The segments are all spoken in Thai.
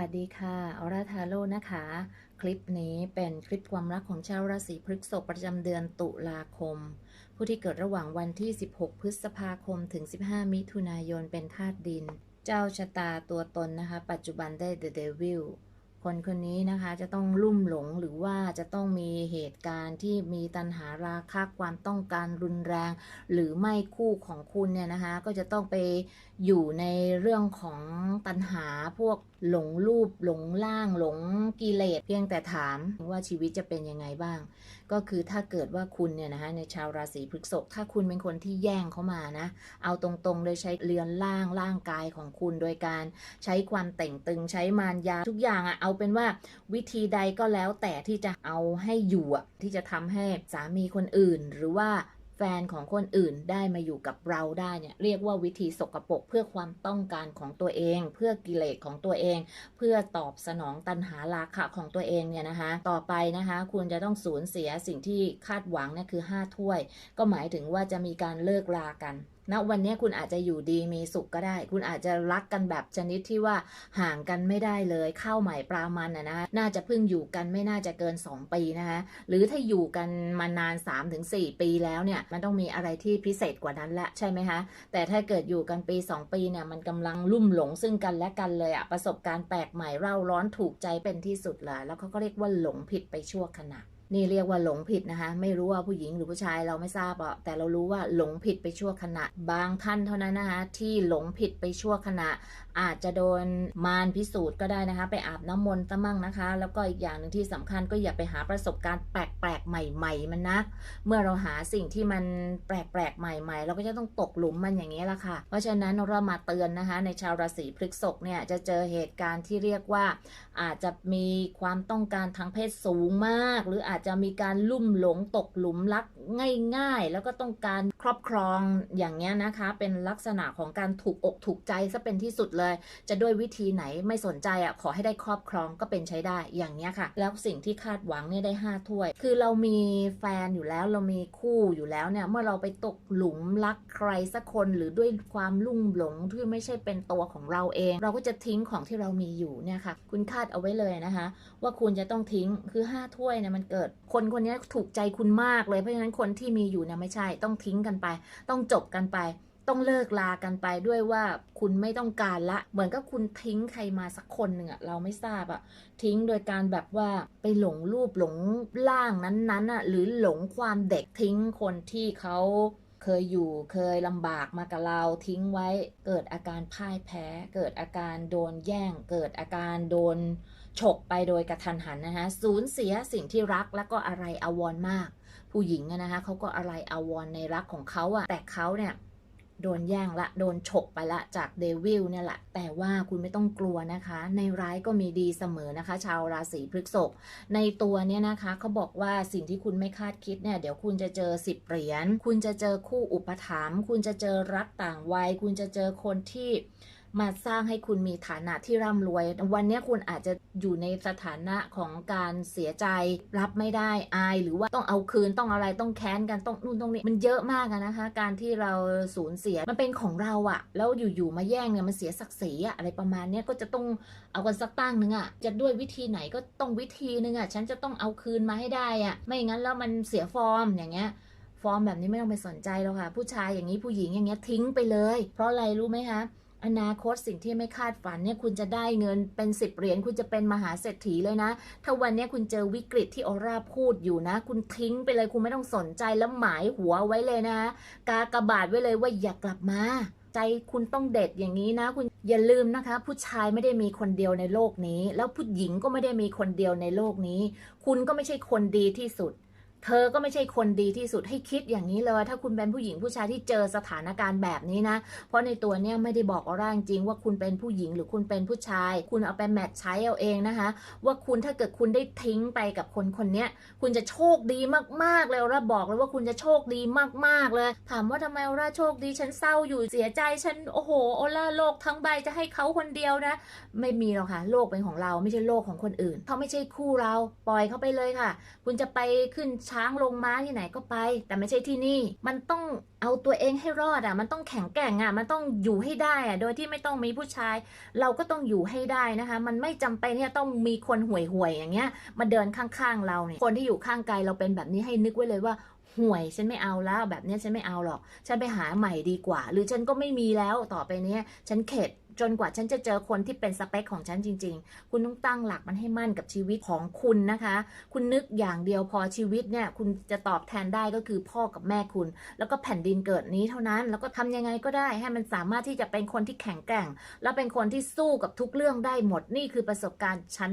สวัสดีค่ะออราทาโร่นะคะ คลิปนี้เป็นคลิปความรักของชาวราศีพฤษภประจำเดือนตุลาคม ผู้ที่เกิดระหว่างวันที่ 16 พฤษภาคมถึง 15 มิถุนายนเป็นธาตุดิน เจ้าชะตาตัวตนนะคะ ปัจจุบันได้เดอะเดวิล คนคนนี้นะคะจะต้องลุ่มหลงหรือว่าจะต้องมีเหตุการณ์ที่มีตัณหาราคะความต้องการรุนแรง หรือไม่คู่ของคุณเนี่ยนะคะก็จะต้องไปอยู่ในเรื่องของตัณหาพวกหลงรูปหลงล่างหลงกิเลสเพียงแต่ถามว่าชีวิตจะเป็นยังไงบ้าง ก็คือถ้าเกิดว่าคุณเนี่ยนะคะในชาวราศีพฤษภถ้าคุณเป็นคนที่แย่งเขามานะ เอาตรงๆเลยใช้เรือนร่างร่างกายของคุณโดยการใช้ความแต่งตึงใช้มารยาทุกอย่างอะเอาเป็นว่าวิธีใดก็แล้วแต่ที่จะเอาให้อยู่อะที่จะทำให้สามีคนอื่น หรือว่าแฟนของคนอื่นได้มาอยู่กับเราได้เนี่ยเรียกว่าวิธีสกปรกเพื่อความต้องการของตัวเอง เพื่อกิเลสของตัวเอง เพื่อตอบสนองตัณหาราคะของตัวเองเนี่ยนะคะ ต่อไปนะคะ คุณจะต้องสูญเสียสิ่งที่คาดหวังเนี่ยคือ 5 ถ้วย ก็หมายถึงว่าจะมีการเลิกลากัน ณวันนี้คุณอาจจะอยู่ดีมีสุขก็ได้ คุณอาจจะรักกันแบบชนิดที่ว่าห่างกันไม่ได้เลยเข้าใหม่ปลามันนะนะน่าจะเพิ่งอยู่กันไม่น่าจะเกิน 2 ปีนะคะหรือถ้าอยู่กันมานาน 3-4 ปีแล้วเนี่ยมันต้องมีอะไรที่พิเศษกว่านั้นละใช่ไหมคะแต่ถ้าเกิดอยู่กันปี 2 ปีเนี่ยมันกำลังลุ่มหลงซึ่งกันและกันเลยอะประสบการณ์แปลกใหม่เร่าร้อนถูกใจเป็นที่สุดเลยแล้วเขาก็เรียกว่าหลงผิดไปชั่วขณะ นี่เรียกว่าหลงผิดนะคะ ไม่รู้ว่าผู้หญิงหรือผู้ชายเราไม่ทราบอะแต่เรารู้ว่าหลงผิดไปชั่วขณะ บางท่านเท่านั้นนะคะที่หลงผิดไปชั่วขณะ อาจจะโดนมารพิสูจน์ก็ได้นะคะ ไปอาบน้ำมนต์ซะมั่งนะคะ แล้วก็อีกอย่างหนึ่งที่สำคัญก็อย่าไปหาประสบการณ์แปลกๆใหม่ ๆ มันนะ เมื่อเราหาสิ่งที่มันแปลกๆใหม่ ๆ เราก็จะต้องตกหลุมมันอย่างนี้ละค่ะ เพราะฉะนั้นเรามาเตือนนะคะ ในชาวราศีพฤษภเนี่ยจะเจอเหตุการณ์ที่เรียกว่า อาจจะมีความต้องการทางเพศสูงมาก หรืออาจจะมีการลุ่มหลงตกหลุมรักง่ายๆ แล้วก็ต้องการครอบครองอย่างเงี้ยนะคะ เป็นลักษณะของการถูกอกถูกใจซะเป็นที่สุดเลย จะด้วยวิธีไหนไม่สนใจอะขอให้ได้ครอบครองก็เป็นใช้ได้อย่างเนี้ยค่ะ แล้วสิ่งที่คาดหวังเนี่ยได้ 5 ถ้วย คือเรามีแฟนอยู่แล้วเรามีคู่อยู่แล้วเนี่ยเมื่อเราไปตกหลุมรักใครสักคนหรือด้วยความลุ่มหลงที่ไม่ใช่เป็นตัวของเราเอง เราก็จะทิ้งของที่เรามีอยู่เนี่ยค่ะ คุณคาดเอาไว้เลยนะคะ ว่าคุณจะต้องทิ้งคือ 5 ถ้วยเนี่ยมันเกิดคนคนนี้ถูกใจคุณมากเลยเพราะฉะนั้นคนที่มีอยู่เนี่ยไม่ใช่ต้องทิ้งกันไป ต้องจบกันไป ต้องเลิกลากันไปด้วยว่าคุณไม่ต้องการละ เหมือนกับคุณทิ้งใครมาสักคนหนึ่งอะเราไม่ทราบอะทิ้งโดยการแบบว่าไปหลงรูปหลงร่างนั้นๆอะหรือหลงความเด็กทิ้งคนที่เขาเคยอยู่เคยลำบากมากับเราทิ้งไว้ เกิดอาการพ่ายแพ้ เกิดอาการโดนแย่ง เกิดอาการโดน ฉกไปโดยกระทันหันนะคะสูญเสียสิ่งที่รักแล้วก็อะไรอาวรมาก ผู้หญิงนะคะเขาก็อะไรอาวรในรักของเขาอะแต่เขาเนี่ยโดนแย่งละโดนฉกไปละจากเดวิลเนี่ยแหละแต่ว่าคุณไม่ต้องกลัวนะคะ ในร้ายก็มีดีเสมอนะคะ ชาวราศีพฤษภในตัวเนี่ยนะคะเขาบอกว่าสิ่งที่คุณไม่คาดคิดเนี่ยเดี๋ยวคุณจะเจอสิบเหรียญคุณจะเจอคู่อุปถัมภ์คุณจะเจอรักต่างวัย คุณจะเจอคนที่ มาสร้างให้คุณมีฐานะที่ร่ำรวย วันนี้คุณอาจจะอยู่ในสถานะของการเสียใจรับไม่ได้อาย หรือว่าต้องเอาคืนต้องอะไรต้องแค้นกันต้องนู่นต้องนี่มันเยอะมากนะคะ การที่เราสูญเสียมันเป็นของเราอะแล้วอยู่ๆมาแย่งเนี่ยมันเสียศักดิ์ศรีอะอะไรประมาณนี้ก็จะต้องเอากันสักตั้งหนึ่งอะจะด้วยวิธีไหนก็ต้องวิธีหนึ่งอะฉันจะต้องเอาคืนมาให้ได้อะไม่งั้นแล้วมันเสียฟอร์มอย่างเงี้ยฟอร์มแบบนี้ไม่ต้องไปสนใจแล้วค่ะ ผู้ชายอย่างนี้ผู้หญิงอย่างเงี้ยทิ้งไปเลย เพราะอะไรรู้ไหมคะ อนาคตสิ่งที่ไม่คาดฝันเนี่ยคุณจะได้เงินเป็นสิบเหรียญคุณจะเป็นมหาเศรษฐีเลยนะ ถ้าวันนี้คุณเจอวิกฤตที่ออร่าพูดอยู่นะ คุณทิ้งไปเลยคุณไม่ต้องสนใจแล้วหมายหัวไว้เลยนะกากระบาดไว้เลยว่าอย่ากลับมา ใจคุณต้องเด็ดอย่างนี้นะ คุณอย่าลืมนะคะ ผู้ชายไม่ได้มีคนเดียวในโลกนี้ แล้วผู้หญิงก็ไม่ได้มีคนเดียวในโลกนี้ คุณก็ไม่ใช่คนดีที่สุด เธอก็ไม่ใช่คนดีที่สุดให้คิดอย่างนี้เลย ถ้าคุณเป็นผู้หญิงผู้ชายที่เจอสถานการณ์แบบนี้นะ เพราะในตัวเนี่ยไม่ได้บอกเอร่างจริงว่าคุณเป็นผู้หญิงหรือคุณเป็นผู้ชาย คุณเอาไปแมทใช้เอาเองนะคะ ว่าคุณถ้าเกิดคุณได้ทิ้งไปกับคนคนนี้คุณจะโชคดีมากๆเลยเราบอกเลยว่าคุณจะโชคดีมากๆเลย ถามว่าทำไมโอล่าโชคดีฉันเศร้าอยู่เสียใจฉันโอ้โหโอล่าโลกทั้งใบจะให้เขาคนเดียวนะ ไม่มีหรอกค่ะโลกเป็นของเราไม่ใช่โลกของคนอื่นเขาไม่ใช่คู่เราปล่อยเขาไปเลยค่ะ คุณจะไปขึ้นช้างลงม้าที่ไหนก็ไป แต่ไม่ใช่ที่นี่ มันต้องเอาตัวเองให้รอดอะ มันต้องแข็งแกร่งอะ มันต้องอยู่ให้ได้อะ โดยที่ไม่ต้องมีผู้ชาย เราก็ต้องอยู่ให้ได้นะคะ มันไม่จำเป็นที่จะต้องมีคนห่วยๆอย่างเงี้ย มาเดินข้างๆเราเนี่ย คนที่อยู่ข้างกายเราเป็นแบบนี้ให้นึกไว้เลยว่าห่วยฉันไม่เอาแล้วแบบเนี้ยฉันไม่เอาหรอก ฉันไปหาใหม่ดีกว่า หรือฉันก็ไม่มีแล้วต่อไปเนี้ยฉันเข็ด จนกว่าฉันจะเจอคนที่เป็นสเปคของฉันจริง ๆ คุณต้องตั้งหลักมันให้มั่นกับชีวิตของคุณนะคะ คุณนึกอย่างเดียวพอชีวิตเนี่ยคุณจะตอบแทนได้ก็คือพ่อกับแม่คุณ แล้วก็แผ่นดินเกิดนี้เท่านั้น แล้วก็ทำยังไงก็ได้ให้มันสามารถที่จะเป็นคนที่แข็งแกร่ง แล้วเป็นคนที่สู้กับทุกเรื่องได้หมดนี่คือประสบการณ์ชั้น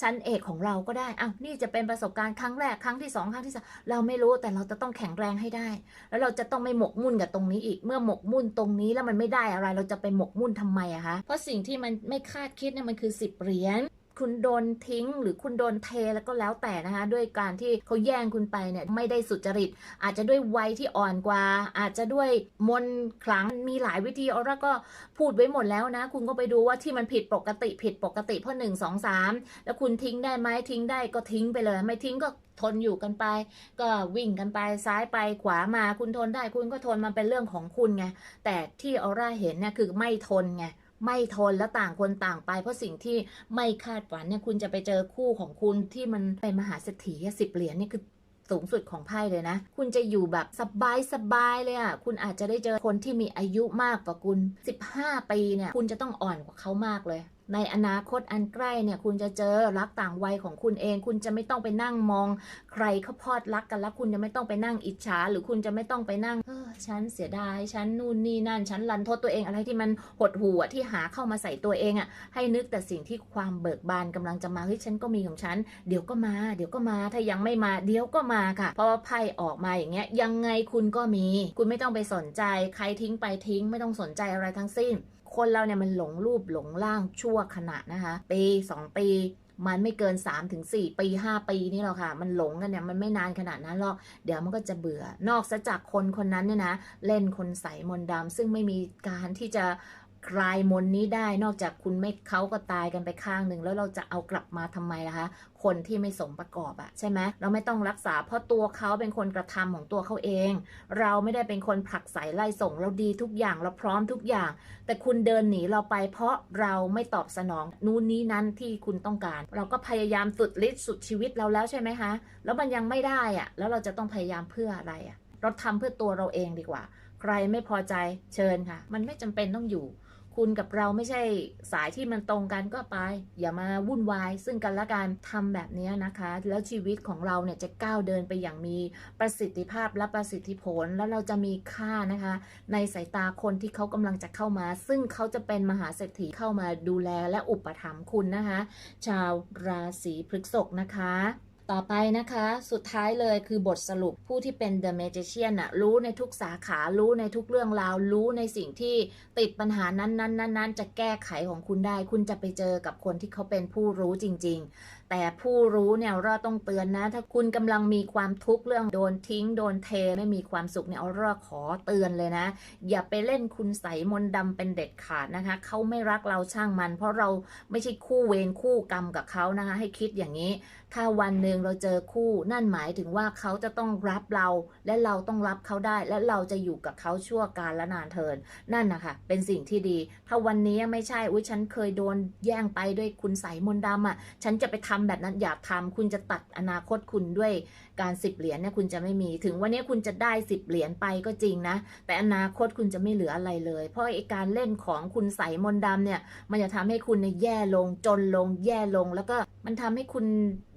ชั้นเอกของเราก็ได้อ้าวนี่จะเป็นประสบการณ์ครั้งแรกครั้งที่สองครั้งที่สามเราไม่รู้แต่เราจะต้องแข็งแรงให้ได้ แล้วเราจะต้องไม่หมกมุ่นกับตรงนี้อีกเมื่อหมกมุ่นตรงนี้แล้วมันไม่ได้อะไร เราจะไปหมกมุ่นทำไมอะคะ เพราะสิ่งที่มันไม่คาดคิดเนี่ยมันคือสิบเหรียญคุณโดนทิ้งหรือคุณโดนเทแล้วก็แล้วแต่นะคะ ด้วยการที่เขาแย่งคุณไปเนี่ยไม่ได้สุจริต อาจจะด้วยวัยที่อ่อนกว่า อาจจะด้วยมนต์ขลังมีหลายวิธีออร่าก็พูดไว้หมดแล้วนะ คุณก็ไปดูว่าที่มันผิดปกติผิดปกติเพราะหนึ่งสองสามแล้วคุณทิ้งได้ไหมทิ้งได้ก็ทิ้งไปเลย ไม่ทิ้งก็ทนอยู่กันไป ก็วิ่งกันไปซ้ายไปขวามาคุณทนได้คุณก็ทนมันเป็นเรื่องของคุณไงแต่ที่ออร่าเห็นเนี่ยคือไม่ทนไง ไม่ทนแล้วต่างคนต่างไป เพราะสิ่งที่ไม่คาดฝันเนี่ยคุณจะไปเจอคู่ของคุณที่มันเป็นมหาเศรษฐีสิบเหรียญนี่คือสูงสุดของไพ่เลยนะ คุณจะอยู่แบบสบายสบายเลยอะ่ะ คุณอาจจะได้เจอคนที่มีอายุมากกว่าคุณ 15 ปีเนี่ย คุณจะต้องอ่อนกว่าเขามากเลย ในอนาคตอันใกล้เนี่ยคุณจะเจอรักต่างวัยของคุณเอง คุณจะไม่ต้องไปนั่งมอง ใครเขาพอดรักกันแล้วคุณจะไม่ต้องไปนั่งอิจฉา หรือคุณจะไม่ต้องไปนั่งเออฉันเสียดายฉันนู่นนี่นั่นฉันรันทดตัวเองอะไรที่มันหดหู่อะที่หาเข้ามาใส่ตัวเองอะ่ะให้นึกแต่สิ่งที่ความเบิกบานกำลังจะมาเฮ้ยฉันก็มีของฉัน เดี๋ยวก็มา เดี๋ยวก็มาถ้ายังไม่มาเดี๋ยวก็มาค่ะเพราะว่าไพ่ออกมาอย่างเงี้ยยังไงคุณก็มี คุณไม่ต้องไปสนใจ ใครทิ้งไปทิ้ง ไม่ต้องสนใจอะไรทั้งสิ้น คนเราเนี่ยมันหลงรูปหลงร่างชั่วขณะนะคะปีสองปีมันไม่เกิน 3-4ถึงปี 5 ปีนี่หรอกค่ะ มันหลงกันเนี่ย มันไม่นานขนาดนั้นหรอก เดี๋ยวมันก็จะเบื่อ นอกจากคนคนนั้นเนี่ยนะ เล่นคนใสมนต์ดำซึ่งไม่มีการที่จะ คลายมนนี้ได้ นอกจากคุณไม่เขาก็ตายกันไปข้างหนึ่งแล้วเราจะเอากลับมาทำไมล่ะคะ คนที่ไม่สมประกอบอะใช่ไหมเราไม่ต้องรักษาเพราะตัวเขาเป็นคนกระทำของตัวเขาเอง เราไม่ได้เป็นคนผลักใส่ไล่ส่งเราดีทุกอย่างเราพร้อมทุกอย่าง แต่คุณเดินหนีเราไป เพราะเราไม่ตอบสนองนู่นนี้นั้นที่คุณต้องการ เราก็พยายามสุดฤทธิ์สุดชีวิตเราแล้วใช่ไหมคะแล้วมันยังไม่ได้อะแล้วเราจะต้องพยายามเพื่ออะไรอะเราทำเพื่อตัวเราเองดีกว่า ใครไม่พอใจเชิญค่ะ มันไม่จำเป็นต้องอยู่ คุณกับเราไม่ใช่สายที่มันตรงกันก็ไป อย่ามาวุ่นวาย ซึ่งกันและกันทำแบบนี้นะคะ แล้วชีวิตของเราเนี่ยจะก้าวเดินไปอย่างมีประสิทธิภาพและประสิทธิผล แล้วเราจะมีค่านะคะ ในสายตาคนที่เขากำลังจะเข้ามา ซึ่งเขาจะเป็นมหาเศรษฐีเข้ามาดูแลและอุปถัมภ์คุณนะคะ ชาวราศีพฤษภนะคะ ต่อไปนะคะ สุดท้ายเลยคือบทสรุปผู้ที่เป็น The Magician น่ะรู้ในทุกสาขารู้ในทุกเรื่องราว รู้ในสิ่งที่ติดปัญหานั้นๆๆๆจะแก้ไขของคุณได้ คุณจะไปเจอกับคนที่เขาเป็นผู้รู้จริง ๆ แต่ผู้รู้เนี่ยเราต้องเตือนนะ ถ้าคุณกำลังมีความทุกข์เรื่องโดนทิ้ง โดนเทไม่มีความสุขเนี่ยเอาเราขอเตือนเลยนะ อย่าไปเล่นคุณใสมนต์ดำเป็นเด็ดขาดนะคะ เขาไม่รักเราช่างมัน เพราะเราไม่ใช่คู่เวรคู่กรรมกับเขานะคะ ให้คิดอย่างนี้ ถ้าวันหนึ่งเราเจอคู่นั่นหมายถึงว่าเขาจะต้องรับเราและเราต้องรับเขาได้ และเราจะอยู่กับเขาชั่วการละนานเทินนั่นนะคะเป็นสิ่งที่ดี ถ้าวันนี้ไม่ใช่อุ้ยฉันเคยโดนแย่งไปด้วยคุณใสมนต์ดำอะฉันจะไปทำแบบนั้นอย่าทำคุณจะตัดอนาคตคุณด้วยการสิบเหรียญเนี่ยคุณจะไม่มีถึงวันนี้คุณจะได้สิบเหรียญไปก็จริงนะ แต่อนาคตคุณจะไม่เหลืออะไรเลย เพราะไอการเล่นของคุณใส่มนดำเนี่ย มันจะทำให้คุณเนี่ยแย่ลงจนลงแย่ลงแล้วก็ มันทำให้คุณ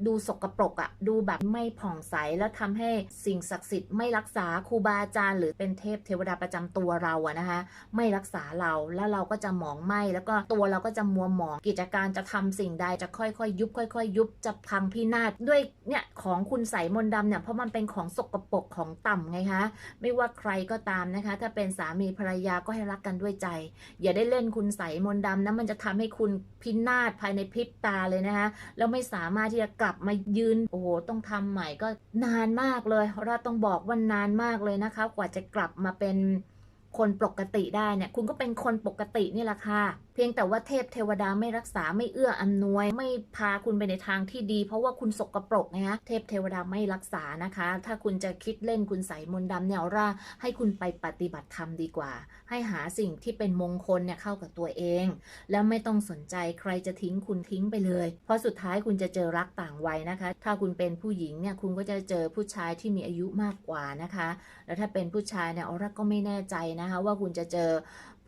ดูสกปรกอะดูแบบไม่ผ่องใสแล้วทำให้สิ่งศักดิ์สิทธิ์ไม่รักษาครูบาอาจารย์หรือเป็นเทพเทวดาประจำตัวเราอะนะคะ ไม่รักษาเราแล้วเราก็จะหมองไหมแล้วก็ตัวเราก็จะมัวหมองกิจการจะทำสิ่งใดจะค่อยๆยยุบค่อยๆยยุบจะพังพินาศด้วยเนี่ยของคุณใสมนดำเนี่ยเพราะมันเป็นของสกปรกของต่ำไงคะไม่ว่าใครก็ตามนะคะ ถ้าเป็นสามีภรรยาก็ให้รักกันด้วยใจ อย่าได้เล่นคุณใสมนดำนะมันจะทำให้คุณพินาศภายในพริบตาเลยนะคะแล้วไม่สามารถที่จะกลับมายืน โอ้โห ต้องทำใหม่ก็นานมากเลย เราต้องบอกว่านานมากเลยนะคะ กว่าจะกลับมาเป็นคนปกติได้เนี่ย คุณก็เป็นคนปกตินี่แหละค่ะเพียงแต่ว่าเทพเทวดาไม่รักษาไม่เอื้ออำนวย ไม่พาคุณไปในทางที่ดี เพราะว่าคุณสกปรกนะฮะเทพเทวดาไม่รักษานะคะ ถ้าคุณจะคิดเล่นคุณใส่มนต์ดำเนี่ยอาร่าให้คุณไปปฏิบัติธรรมดีกว่า ให้หาสิ่งที่เป็นมงคลเนี่ยเข้ากับตัวเอง แล้วไม่ต้องสนใจใครจะทิ้งคุณทิ้งไปเลย เพราะสุดท้ายคุณจะเจอรักต่างวัยนะคะ ถ้าคุณเป็นผู้หญิงเนี่ยคุณก็จะเจอผู้ชายที่มีอายุมากกว่านะคะ แล้วถ้าเป็นผู้ชายเนี่ยออร่าก็ไม่แน่ใจนะคะ ว่าคุณจะเจอ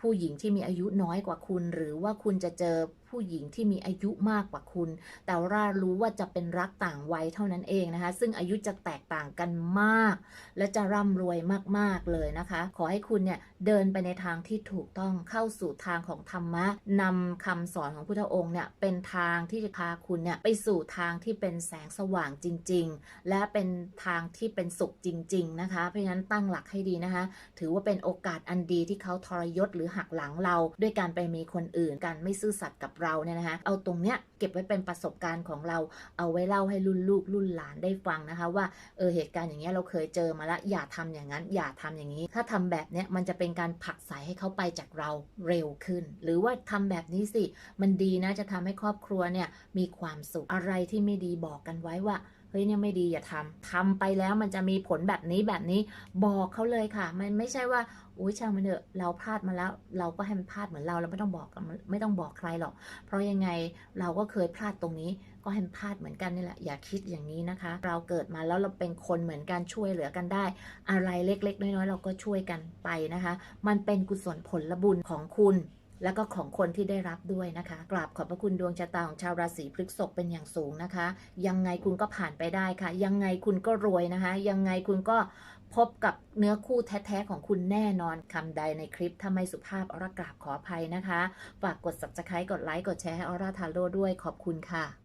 ผู้หญิงที่มีอายุน้อยกว่าคุณ หรือว่าคุณจะเจอ ผู้หญิงที่มีอายุมากกว่าคุณ แต่ออร่ารู้ว่าจะเป็นรักต่างวัยเท่านั้นเองนะคะ ซึ่งอายุจะแตกต่างกันมาก และจะร่ำรวยมากๆเลยนะคะ ขอให้คุณเนี่ยเดินไปในทางที่ถูกต้องเข้าสู่ทางของธรรมะนำคำสอนของพุทธองค์เนี่ยเป็นทางที่จะพาคุณเนี่ยไปสู่ทางที่เป็นแสงสว่างจริง ๆ และเป็นทางที่เป็นสุขจริง ๆ นะคะ เพราะฉะนั้นตั้งหลักให้ดีนะคะ ถือว่าเป็นโอกาสอันดีที่เขาทรยศหรือหักหลังเรา ด้วยการไปมีคนอื่นการไม่ซื่อสัตย์กับเราเนี่ยนะคะเอาตรงเนี้ยเก็บไว้เป็นประสบการณ์ของเราเอาไว้เล่าให้รุ่นลูกรุ่นหลานได้ฟังนะคะว่าเออเหตุการณ์อย่างเงี้ยเราเคยเจอมาละอย่าทำอย่างนั้น อย่าทำอย่างนี้ ถ้าทำแบบเนี้ยมันจะเป็นการผลักใสให้เขาไปจากเราเร็วขึ้น หรือว่าทำแบบนี้สิ มันดีนะจะทำให้ครอบครัวเนี่ยมีความสุขอะไรที่ไม่ดีบอกกันไว้ว่า เฮ้ยเนี่ยไม่ดีอย่าทำทำไปแล้วมันจะมีผลแบบนี้แบบนี้บอกเขาเลยค่ะ มันไม่ใช่ว่าอุ้ยช่างมันเถอะเราพลาดมาแล้ว เราก็ให้มันพลาดเหมือนเราเราไม่ต้องบอกมันไม่ต้องบอกใครหรอก เพราะยังไงเราก็เคยพลาดตรงนี้ ก็ให้มันพลาดเหมือนกันนี่แหละอย่าคิดอย่างนี้นะคะ เราเกิดมาแล้วเราเป็นคนเหมือนกันช่วยเหลือกันได้ อะไรเล็กๆ น้อยๆเราก็ช่วยกันไปนะคะ มันเป็นกุศลผลบุญของคุณ แล้วก็ของคนที่ได้รับด้วยนะคะ กราบขอบพระคุณดวงชะตาของชาวราศีพฤษภเป็นอย่างสูงนะคะ ยังไงคุณก็ผ่านไปได้ค่ะ ยังไงคุณก็รวยนะคะ ยังไงคุณก็พบกับเนื้อคู่แท้ ๆ ของคุณแน่นอนคำใดในคลิปถ้าไม่สุภาพอร่ากราบขออภัยนะคะ ฝากกด subscribe กดไลค์กดแชร์ให้ออร่าทาโร่ด้วยขอบคุณค่ะ